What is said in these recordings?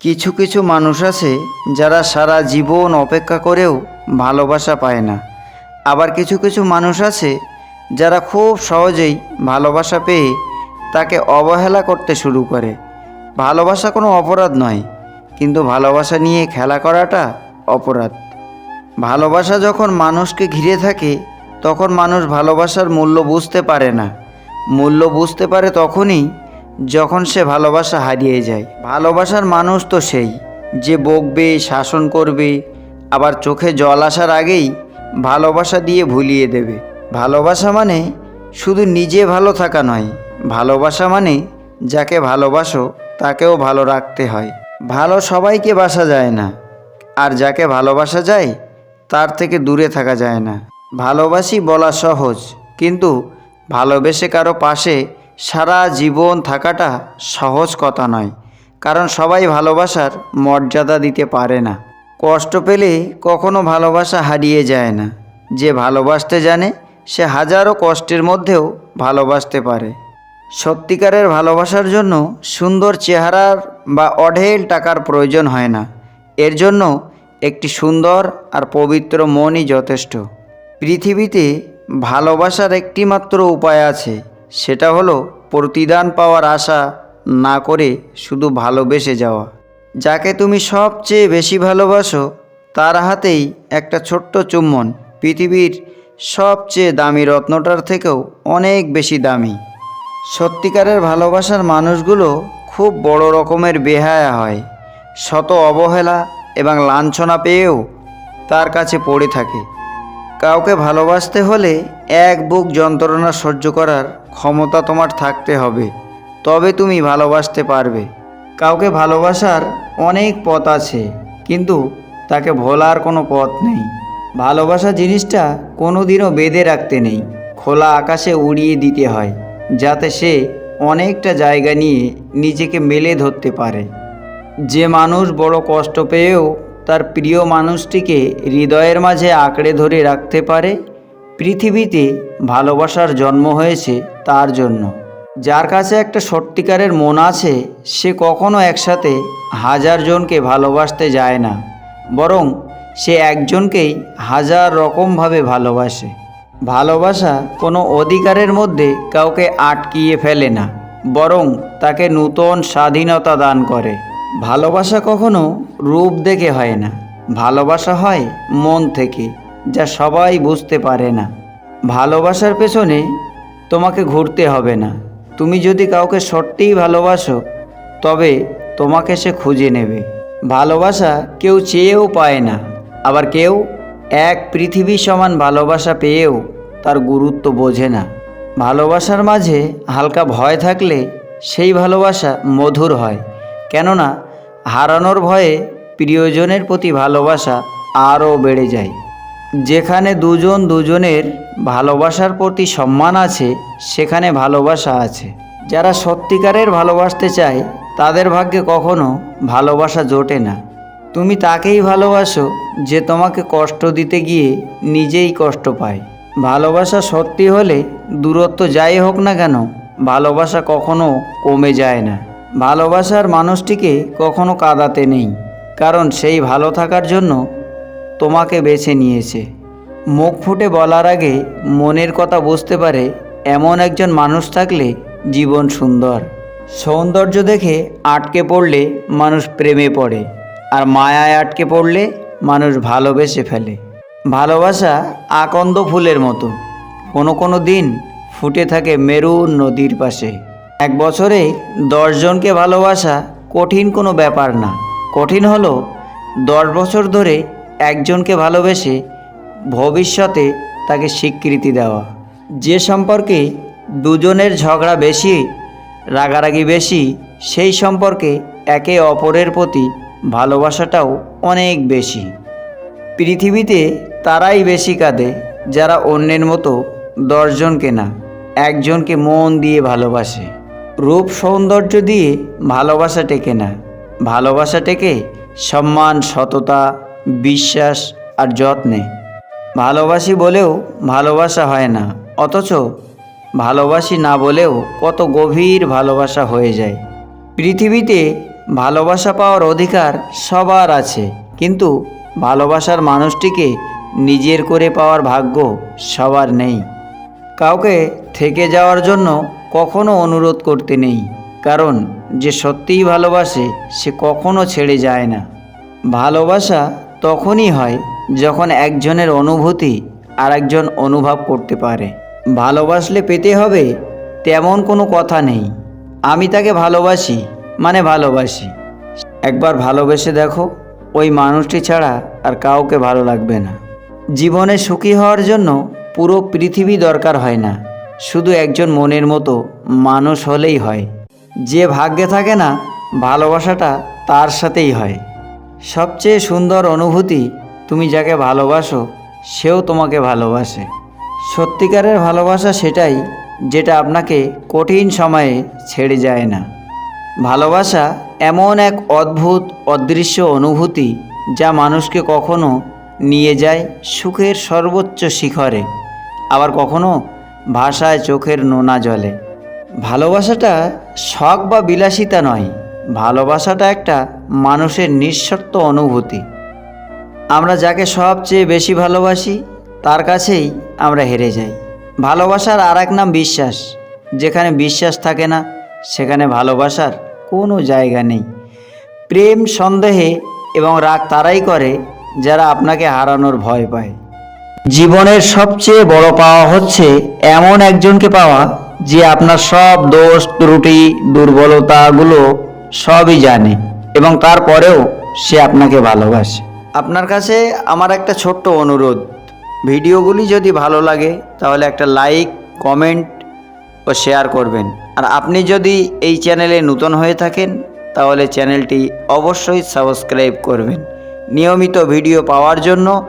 কিছু কিছু মানুষ আছে যারা সারা জীবন অপেক্ষা করেও ভালোবাসা পায় না। আবার কিছু কিছু মানুষ আছে যারা খুব সহজেই ভালোবাসা পেয়ে তাকে অবহেলা করতে শুরু করে। ভালোবাসা কোনো অপরাধ নয়, কিন্তু ভালোবাসা নিয়ে খেলা করাটা অপরাধ। ভালোবাসা যখন মানুষকে ঘিরে থাকে, তখন মানুষ ভালোবাসার মূল্য বুঝতে পারে না। মূল্য বুঝতে পারে তখনই যখন সে ভালোবাসা হারিয়ে যায়। ভালোবাসার মানুষ তো সেই, যে বকবে, শাসন করবে, আবার চোখে জল আসার আগেই ভালোবাসা দিয়ে ভুলিয়ে দেবে। ভালোবাসা মানে শুধু নিজে ভালো থাকা নয়, ভালোবাসা মানে যাকে ভালোবাসো, তাকেও ভালো রাখতে হয়। ভালো সবাইকে বাসা যায় না, আর যাকে ভালোবাসা যায়, তার থেকে দূরে থাকা যায় না। ভালোবাসি বলা সহজ, কিন্তু ভালোবেসে কারও পাশে সারা জীবন থাকাটা সহজ কথা নয়, কারণ সবাই ভালোবাসার মর্যাদা দিতে পারে না। কষ্ট পেলে কখনো ভালোবাসা হারিয়ে যায় না। যে ভালোবাসতে জানে, সে হাজারো কষ্টের মধ্যেও ভালোবাসতে পারে। সত্যিকারের ভালোবাসার জন্য সুন্দর চেহারার বা অঢেল টাকার প্রয়োজন হয় না। এর জন্য একটি সুন্দর আর পবিত্র মনই যথেষ্ট। পৃথিবীতে ভালোবাসার একটিমাত্র উপায় আছে সেটা হলো প্রতিদান পাওয়ার আশা না করে শুধু ভালোবেসে যাওয়া। যাকে তুমি সবচেয়ে বেশি ভালোবাসো, তার হাতেই একটা ছোট্ট চুম্বন, পৃথিবীর সবচেয়ে দামি রত্নটার থেকেও অনেক বেশি দামি। সত্যিকারের ভালোবাসার মানুষগুলো খুব বড় রকমের বেহায়া হয়, শত অবহেলা এবং লাঞ্ছনা পেয়েও তার কাছে পড়ে থাকে। কাউকে ভালোবাসতে হলে এক বুক যন্ত্রণা সহ্য করার ক্ষমতা তোমার থাকতে হবে, তবে তুমি ভালোবাসতে পারবে। কাউকে ভালোবাসার অনেক পথ আছে, কিন্তু তাকে ভোলার কোনো পথ নেই। ভালোবাসা জিনিসটা কোনো দিনও বেঁধে রাখতে নেই, খোলা আকাশে উড়িয়ে দিতে হয়, যাতে সে অনেকটা জায়গা নিয়ে নিজেকে মেলে ধরতে পারে। যে মানুষ বড় কষ্ট পেয়েও তার প্রিয় মানুষটিকে হৃদয়ের মাঝে আঁকড়ে ধরে রাখতে পারে পৃথিবীতে ভালোবাসার জন্ম হয়েছে তার জন্য। যার কাছে একটা সত্যিকারের মন আছে, সে কখনো একসাথে হাজার জনকে ভালোবাসতে যায় না। বরং সে একজনকেই হাজার রকমভাবে ভালোবাসে। ভালোবাসা কোনো অধিকারের মধ্যে কাউকে আটকিয়ে ফেলে না, বরং তাকে নূতন স্বাধীনতা দান করে। ভালোবাসা কখনো রূপ দেখে হয় না। ভালোবাসা হয় মন থেকে। যা সবাই বুঝতে পারে না। ভালোবাসার পেছনে তোমাকে ঘুরতে হবে না। তুমি যদি কাউকে সত্যিই ভালোবাসো, তবে তোমাকে সে খুঁজে নেবে। ভালোবাসা কেউ চেয়েও পায় না। আবার কেউ এক পৃথিবী সমান ভালোবাসা পেয়েও তার গুরুত্ব বোঝে না। ভালোবাসার মাঝে হালকা ভয় থাকলে সেই ভালোবাসা মধুর হয়। কেননা হারানোর ভয়ে প্রিয়জনের প্রতি ভালোবাসা আরও বেড়ে যায়। যেখানে দুজন দুজনের ভালোবাসার প্রতি সম্মান আছে, সেখানে ভালোবাসা আছে। যারা সত্যিকারের ভালোবাসতে চায়, তাদের ভাগ্যে কখনো ভালোবাসা জোটে না। তুমি তাকেই ভালোবাসো যে তোমাকে কষ্ট দিতে গিয়ে নিজেই কষ্ট পায়। ভালোবাসা সত্যি হলে দূরত্ব যাই হোক না কেন, ভালোবাসা কখনো কমে যায় না। ভালোবাসার মানুষটিকে কখনো কাঁদাতে নেই, কারণ সেই ভালো থাকার জন্য তোমাকে বেছে নিয়েছে। মুখ ফুটে বলার আগে মনের কথা বুঝতে পারে এমন একজন মানুষ থাকলে জীবন সুন্দর। সৌন্দর্য দেখে আটকে পড়লে মানুষ প্রেমে পড়ে আর মায়ায় আটকে পড়লে মানুষ ভালোবেসে ফেলে। ভালোবাসা আকন্দ ফুলের মতো। কোনো কোনো দিন ফুটে থাকে মেরু নদীর পাশে। এক বছরে দশজনকে ভালোবাসা কঠিন কোনো ব্যাপার না। কঠিন হলো দশ বছর ধরে একজনকে ভালোবেসে ভবিষ্যতে তাকে স্বীকৃতি দেওয়া। যে সম্পর্কে দুজনের ঝগড়া বেশি, রাগারাগি বেশি, সেই সম্পর্কে একে অপরের প্রতি ভালোবাসাটাও অনেক বেশি। পৃথিবীতে তারাই বেশি কাঁদে যারা অন্যের মতো দশজনকে না একজনকে মন দিয়ে ভালোবাসে। রূপ সৌন্দর্য দিয়ে ভালোবাসা টেকে না। ভালোবাসা টেকে সম্মান, সততা বিশ্বাস আর যত্নে। ভালোবাসি বলেও ভালোবাসা হয় না, অথচ ভালোবাসি না বলেও কত গভীর ভালোবাসা হয়ে যায়। পৃথিবীতে ভালোবাসা পাওয়ার অধিকার সবার আছে, কিন্তু ভালোবাসার মানুষটিকে নিজের করে পাওয়ার ভাগ্য সবার নেই। কাউকে থেকে যাওয়ার জন্য কখনো অনুরোধ করতে নেই, কারণ যে সত্যিই ভালোবাসে সে কখনো ছেড়ে যায় না। ভালোবাসা তখনই হয় যখন একজনের অনুভূতি আর একজন অনুভব করতে পারে। ভালোবাসলে পেতে হবে তেমন কোনো কথা নেই। আমি তাকে ভালোবাসি মানে ভালোবাসি। একবার ভালোবেসে দেখো, ওই মানুষটি ছাড়া আর কাউকে ভালো লাগবে না। জীবনে সুখী হওয়ার জন্য পুরো পৃথিবী দরকার হয় না, শুধু একজন মনের মতো মানুষ হলেই হয়। যে ভাগ্যে থাকে না, ভালোবাসাটা তার সাথেই হয়। সবচেয়ে সুন্দর অনুভূতি তুমি যাকে ভালোবাসো, সেও তোমাকে ভালোবাসে। সত্যিকারের ভালোবাসা সেটাই যেটা আপনাকে কঠিন সময়ে ছেড়ে যায় না। ভালোবাসা এমন এক অদ্ভুত, অদৃশ্য অনুভূতি যা মানুষকে কখনো নিয়ে যায় সুখের সর্বোচ্চ শিখরে, আবার কখনো ভাষায় চোখের নোনা জলে। ভালোবাসাটা শখ বা বিলাসিতা নয় ভালোবাসাটা একটা মানুষের নিঃশর্ত অনুভূতি। আমরা যাকে সবচেয়ে বেশি ভালোবাসি, তার কাছেই আমরা হেরে যাই। ভালোবাসার আর এক নাম বিশ্বাস। যেখানে বিশ্বাস থাকে না, সেখানে ভালোবাসার কোনো জায়গা নেই। প্রেম, সন্দেহে এবং রাগ তারাই করে, যারা আপনাকে হারানোর ভয় পায়। জীবনের সবচেয়ে বড় পাওয়া হচ্ছে এমন একজনকে পাওয়া, যে আপনার সব দোষ, ত্রুটি, দুর্বলতাগুলো সবই জানে এবং তারপরেও সে আপনাকে ভালোবাসে। আপনার কাছে আমার একটা ছোট্ট অনুরোধ। ভিডিওগুলি যদি ভালো লাগে, তাহলে একটা লাইক, কমেন্ট ও শেয়ার করবেন। আর আপনি যদি এই চ্যানেলে নতুন হয়ে থাকেন, তাহলে চ্যানেলটি অবশ্যই সাবস্ক্রাইব করবেন। নিয়মিত ভিডিও পাওয়ার জন্য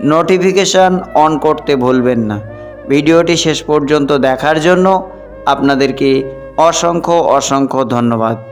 নোটিফিকেশান অন করতে ভুলবেন না। ভিডিওটি শেষ পর্যন্ত দেখার জন্য আপনাদেরকে অসংখ্য অসংখ্য ধন্যবাদ।